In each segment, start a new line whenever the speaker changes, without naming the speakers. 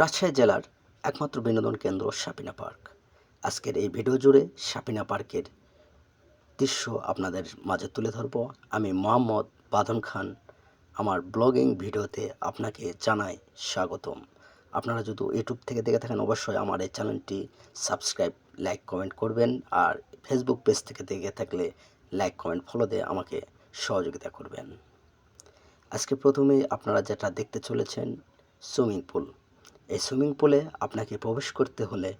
রাজশাহী জেলার একমাত্র বিনোদন কেন্দ্র সাপিনা পার্ক। আজকের এই ভিডিও জুড়ে সাপিনা পার্কের দৃশ্য আপনাদের মাঝে তুলে ধরব। আমি মোহাম্মদ বাদন খান। আমার ব্লগিং ভিডিওতে আপনাকে জানাই স্বাগতম। আপনারা যদি ইউটিউব থেকে দেখে থাকেন, অবশ্যই আমার এই চ্যানেলটি সাবস্ক্রাইব, লাইক, কমেন্ট করবেন। আর ফেসবুক পেজ থেকে দেখে থাকলে লাইক, কমেন্ট, ফলো দিয়ে আমাকে সহযোগিতা করবেন। আজকে প্রথমেই আপনারা যেটা দেখতে চলেছেন, সুইমিং পুল। এই সুইমিং পুলে আপনাকে প্রবেশ করতে হলে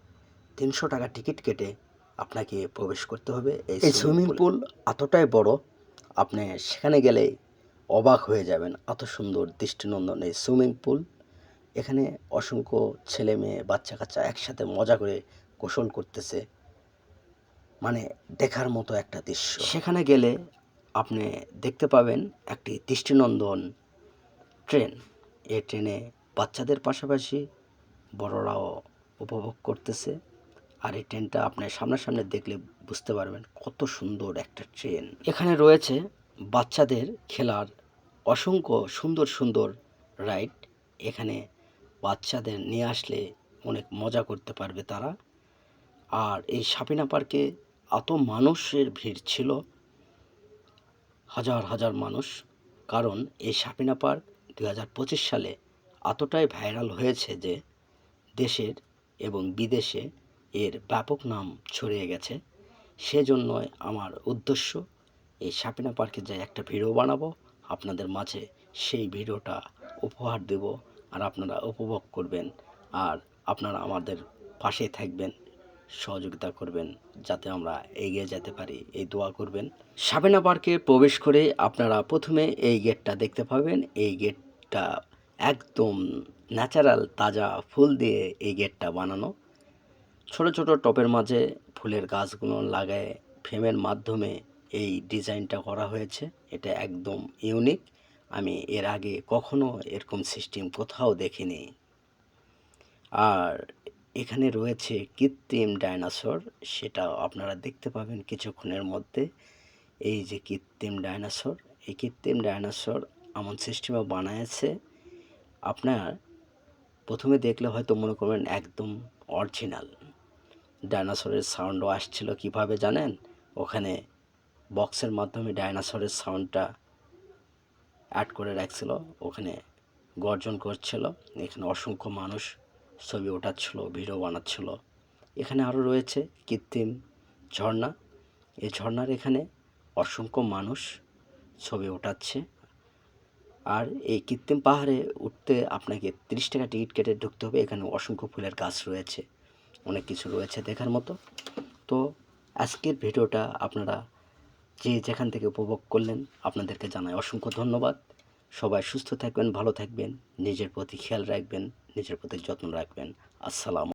তিনশো টাকা টিকিট কেটে আপনাকে প্রবেশ করতে হবে এই সুইমিং পুল। এতটাই বড় আপনি সেখানে গেলে অবাক হয়ে যাবেন এত সুন্দর দৃষ্টিনন্দন এই সুইমিং পুল। এখানে অসংখ্য ছেলে মেয়ে বাচ্চা কাচ্চা একসাথে মজা করে গোসল করতেছে। মানে দেখার মতো একটা দৃশ্য। সেখানে গেলে আপনি দেখতে পাবেন একটি দৃষ্টিনন্দন ট্রেন। এই ট্রেনে বাচ্চাদের পাশাপাশি বড়রাও উপভোগ করতেছে। আর এই ট্রেনটা আপনার সামনাসামনি দেখলে বুঝতে পারবেন কত সুন্দর একটা ট্রেন। এখানে রয়েছে বাচ্চাদের খেলার অসংখ্য সুন্দর সুন্দর রাইড। এখানে বাচ্চাদের নিয়ে আসলে অনেক মজা করতে পারবে তারা। আর এই সাপিনা পার্কে এত মানুষের ভিড় ছিল, হাজার হাজার মানুষ। কারণ এই সাপিনা পার্ক দু হাজার পঁচিশ সালে এতটাই ভাইরাল হয়েছে যে দেশের এবং বিদেশে এর ব্যাপক নাম ছড়িয়ে গেছে। সেজন্য আমার উদ্দেশ্য, এই সাপিনা পার্কে যে একটা ভিডিও বানাবো, আপনাদের মাঝে সেই ভিডিওটা উপহার দেব আর আপনারা উপভোগ করবেন আর আপনারা আমাদের পাশে থাকবেন, সহযোগিতা করবেন যাতে আমরা এগিয়ে যেতে পারি, এই দোয়া করবেন। সাবেনা পার্কে প্রবেশ করে আপনারা প্রথমে এই গেটটা দেখতে পাবেন। এই গেটটা একদম ন্যাচারাল তাজা ফুল দিয়ে এই গেটটা বানানো। ছোট ছোট টপের মাঝে ফুলের গাছগুলো লাগায় ফ্রেমের মাধ্যমে এই ডিজাইনটা করা হয়েছে। এটা একদম ইউনিক। আমি এর আগে কখনো এরকম সিস্টেম কোথাও দেখিনি। আর এখানে রয়েছে কৃত্রিম ডাইনোসর। সেটা আপনারা দেখতে পাবেন কিছুক্ষণের মধ্যে। এই যে কৃত্রিম ডাইনোসর। এই কৃত্রিম ডাইনোসর এমন সিস্টেমে বানায়েছে আপনার প্রথমে দেখলে হয়তো মনে করবেন একদম অরিজিনাল ডাইনোসরের সাউন্ডও আসছিল কীভাবে জানেন? ওখানে বক্সের মাধ্যমে ডাইনোসরের সাউন্ডটা অ্যাড করে রাখছিল, ওখানে গর্জন করছিল, এখানে অসংখ্য মানুষ ছবি ওঠাচ্ছিল ভিডিও বানাচ্ছিল। এখানে আরও রয়েছে কৃত্রিম ঝর্ণা। এই ঝর্ণার এখানে অসংখ্য মানুষ ছবি ওঠাচ্ছে। আর এই কৃত্রিম পাহাড়ে উঠতে আপনাকে তিরিশ টাকা টিকিট কেটে ঢুকতে হবে। এখানে অসংখ্য ফুলের গাছ রয়েছে। অনেক কিছু রয়েছে দেখার মতো। তো আজকের ভিডিওটা আপনারা যে যেখান থেকে উপভোগ করলেন, আপনাদেরকে জানাই অসংখ্য ধন্যবাদ। সবাই সুস্থ থাকবেন, ভালো থাকবেন, নিজের প্রতি খেয়াল রাখবেন, নিজের প্রতি যত্ন রাখবেন। আসসালাম